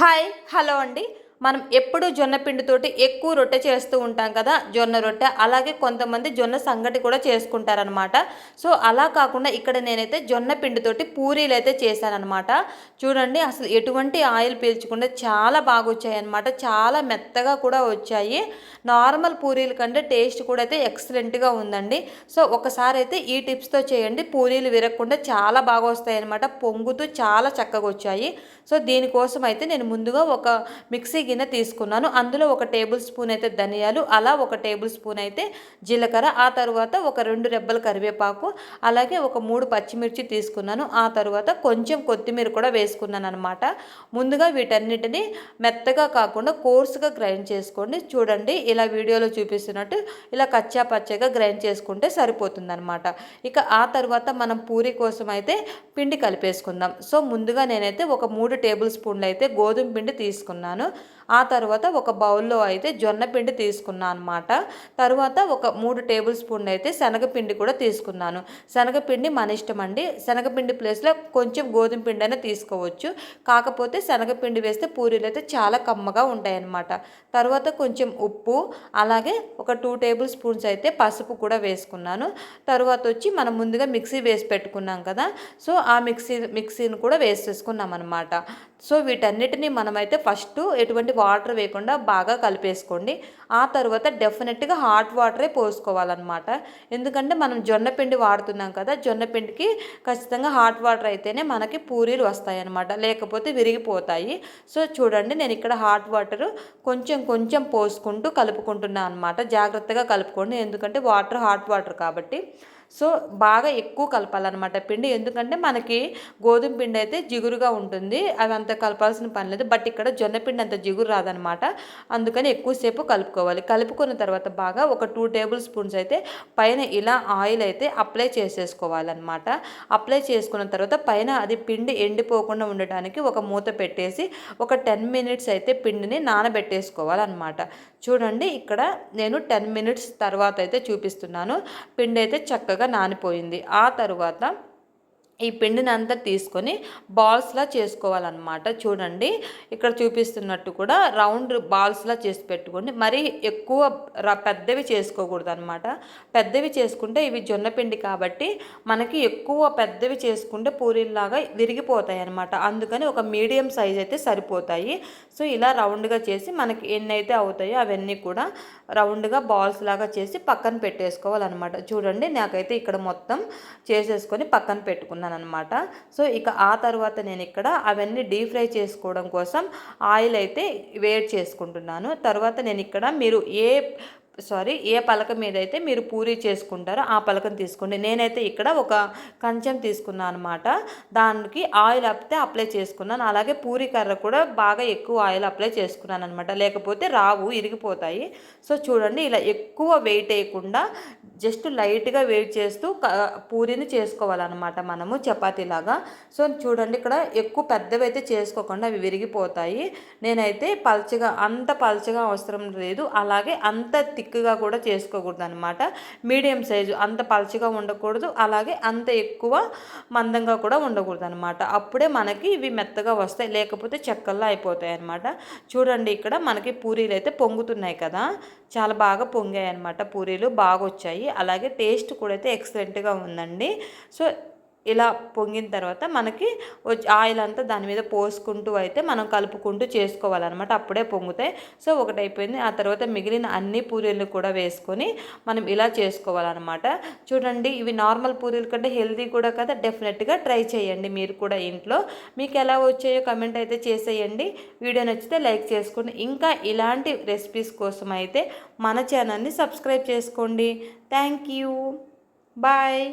Hi hello అండి. మనం ఎప్పుడు జొన్న పిండితోటి ఎక్కువ రొట్టె చేస్తూ ఉంటాం కదా జొన్న రొట్టె. అలాగే కొంతమంది జొన్న సంగటి కూడా చేసుకుంటారనమాట సో అలా కాకుండా ఇక్కడ నేనైతే జొన్న పిండితోటి పూరీలు అయితే చేశానమాట చూడండి అసలు ఎటువంటి ఆయిల్ పీల్చకుండా చాలా బాగా వచ్చాయి అనమాట చాలా మెత్తగా కూడా వచ్చాయి. నార్మల్ పూరీల కంటే టేస్ట్ కూడా అయితే ఎక్సలెంట్గా ఉందండి. సో ఒకసారి అయితే ఈ టిప్స్తో చేయండి. పూరీలు విరగకుండా చాలా బాగా వస్తాయన్నమాట పొంగుతూ చాలా చక్కగా వచ్చాయి సో దీనికోసం అయితే నేను ముందుగా ఒక మిక్సీ గిన్నె తీసుకున్నాను. అందులో ఒక టేబుల్ స్పూన్ అయితే ధనియాలు అలా ఒక టేబుల్ స్పూన్ అయితే జీలకర్ర ఆ తర్వాత ఒక రెండు రెబ్బల కరివేపాకు అలాగే ఒక మూడు పచ్చిమిర్చి తీసుకున్నాను. ఆ తర్వాత కొంచెం కొత్తిమీర కూడా వేసుకున్నాను అనమాట ముందుగా వీటన్నిటిని మెత్తగా కాకుండా కోర్సుగా గ్రైండ్ చేసుకోండి. చూడండి ఇలా వీడియోలో చూపిస్తున్నట్టు ఇలా కచ్చా పచ్చగా గ్రైండ్ చేసుకుంటే సరిపోతుందనమాట ఇక ఆ తర్వాత మనం పూరి కోసం అయితే పిండి కలిపేసుకుందాం. సో ముందుగా నేనైతే ఒక మూడు టేబుల్ స్పూన్లు అయితే గోధుమ పిండి తీసుకున్నాను. ఆ తర్వాత ఒక బౌల్లో అయితే జొన్న పిండి తీసుకున్నాను అనమాట తర్వాత ఒక మూడు టేబుల్ స్పూన్ అయితే శనగపిండి కూడా తీసుకున్నాను. శనగపిండి మన ఇష్టం అండి. శనగపిండి ప్లేస్లో కొంచెం గోధుమ పిండి అయినా తీసుకోవచ్చు. కాకపోతే శనగపిండి వేస్తే పూరీలు అయితే చాలా కమ్మగా ఉంటాయన్నమాట తర్వాత కొంచెం ఉప్పు అలాగే ఒక టూ టేబుల్ స్పూన్స్ అయితే పసుపు కూడా వేసుకున్నాను. తర్వాత వచ్చి మనం ముందుగా మిక్సీ వేసి పెట్టుకున్నాం కదా. సో ఆ మిక్సీ మిక్సీని కూడా వేసేసుకున్నాం అనమాట సో వీటన్నిటిని మనమైతే ఫస్ట్ ఎటువంటి వాటర్ వేయకుండా బాగా కలిపేసుకోండి. ఆ తర్వాత డెఫినెట్గా హాట్ వాటరే పోసుకోవాలన్నమాట. ఎందుకంటే మనం జొన్నపిండి వాడుతున్నాం కదా జొన్నపిండికి ఖచ్చితంగా హాట్ వాటర్ అయితేనే మనకి పూరీలు వస్తాయి అన్నమాట లేకపోతే విరిగిపోతాయి. సో చూడండి నేను ఇక్కడ హాట్ వాటర్ కొంచెం కొంచెం పోసుకుంటూ కలుపుకుంటున్నాను అనమాట జాగ్రత్తగా కలుపుకోండి. ఎందుకంటే వాటర్ హాట్ వాటర్ కాబట్టి. సో బాగా ఎక్కువ కలపాలన్నమాట. పిండి ఎందుకంటే మనకి గోధుమ పిండి అయితే జిగురుగా ఉంటుంది. అవి అంత కలపాల్సిన పని లేదు. బట్ ఇక్కడ జొన్న పిండి అంత జిగురు రాదనమాట అందుకని ఎక్కువసేపు కలుపుకోవాలి. కలుపుకున్న తర్వాత బాగా ఒక టూ టేబుల్ స్పూన్స్ అయితే పైన ఇలా ఆయిల్ అయితే అప్లై చేసేసుకోవాలన్నమాట. అప్లై చేసుకున్న తర్వాత పైన అది పిండి ఎండిపోకుండా ఉండటానికి ఒక మూత పెట్టేసి ఒక టెన్ మినిట్స్ అయితే పిండిని నానబెట్టేసుకోవాలన్నమాట. చూడండి ఇక్కడ నేను టెన్ మినిట్స్ తర్వాత అయితే చూపిస్తున్నాను. పిండి అయితే చక్కగా చక్కగా నానిపోయింది. ఆ తరువాత ఈ పిండిని అంతా తీసుకొని బాల్స్లా చేసుకోవాలన్నమాట. చూడండి ఇక్కడ చూపిస్తున్నట్టు కూడా రౌండ్ బాల్స్లా చేసి పెట్టుకోండి. మరీ ఎక్కువ పెద్దవి చేసుకోకూడదు అనమాట పెద్దవి చేసుకుంటే ఇవి జొన్న పిండి కాబట్టి మనకి ఎక్కువ పెద్దవి చేసుకుంటే పూరీల్లాగా విరిగిపోతాయి అనమాట అందుకని ఒక మీడియం సైజ్ అయితే సరిపోతాయి. సో ఇలా రౌండ్గా చేసి మనకి ఎన్ని అయితే అవుతాయో అవన్నీ కూడా రౌండ్గా బాల్స్ లాగా చేసి పక్కన పెట్టేసుకోవాలన్నమాట. చూడండి నాకైతే ఇక్కడ మొత్తం చేసేసుకొని పక్కన పెట్టుకున్నాను. అనమాట సో ఇక ఆ తర్వాత నేను ఇక్కడ అవన్నీ డీప్ ఫ్రై చేసుకోవడం కోసం ఆయిల్ అయితే వేడి చేసుకుంటున్నాను. తర్వాత నేను ఇక్కడ మీరు ఏ సారీ ఏ పలక మీద అయితే మీరు పూరి చేసుకుంటారో ఆ పలకను తీసుకోండి. నేనైతే ఇక్కడ ఒక కంచం తీసుకున్నాను అనమాట దానికి ఆయిల్ అప్పితే అప్లై చేసుకున్నాను. అలాగే పూరి కర్ర కూడా బాగా ఎక్కువ ఆయిల్ అప్లై చేసుకున్నాను అనమాట లేకపోతే రావు ఇరిగిపోతాయి. సో చూడండి ఇలా ఎక్కువ వెయిట్ వేయకుండా జస్ట్ లైట్గా వెయిట్ చేస్తూ పూరిని చేసుకోవాలన్నమాట మనము చపాతీలాగా. సో చూడండి ఇక్కడ ఎక్కువ పెద్దవి అయితే చేసుకోకుండా అవి విరిగిపోతాయి. నేనైతే పల్చగా అంత పల్చగా అవసరం లేదు. అలాగే అంత థిక్గా కూడా చేసుకోకూడదు అనమాట మీడియం సైజు అంత పలచగా ఉండకూడదు. అలాగే అంత ఎక్కువ మందంగా కూడా ఉండకూడదు అనమాట అప్పుడే మనకి ఇవి మెత్తగా వస్తాయి. లేకపోతే చెక్కల్లో అయిపోతాయి అనమాట చూడండి ఇక్కడ మనకి పూరీలు అయితే పొంగుతున్నాయి కదా. చాలా బాగా పొంగాయి అనమాట పూరీలు. బాగా వచ్చాయి అలాగే టేస్ట్ కూడా అయితే ఎక్సలెంట్గా ఉందండి. సో ఇలా పొంగిన తర్వాత మనకి ఆయిల్ అంతా దాని మీద పోసుకుంటూ అయితే మనం కలుపుకుంటూ చేసుకోవాలన్నమాట. అప్పుడే పొంగుతాయి. సో ఒకటి అయిపోయింది ఆ తర్వాత మిగిలిన అన్ని పూరీలు కూడా వేసుకొని మనం ఇలా చేసుకోవాలన్నమాట. చూడండి ఇవి నార్మల్ పూరీల కంటే హెల్దీ కూడా కదా. డెఫినెట్గా ట్రై చేయండి మీరు కూడా ఇంట్లో. మీకు ఎలా వచ్చాయో కమెంట్ అయితే చేసేయండి. వీడియో నచ్చితే లైక్ చేసుకోండి. ఇంకా ఇలాంటి రెసిపీస్ కోసం అయితే మన ఛానల్ని సబ్స్క్రైబ్ చేసుకోండి. Thank you. బాయ్.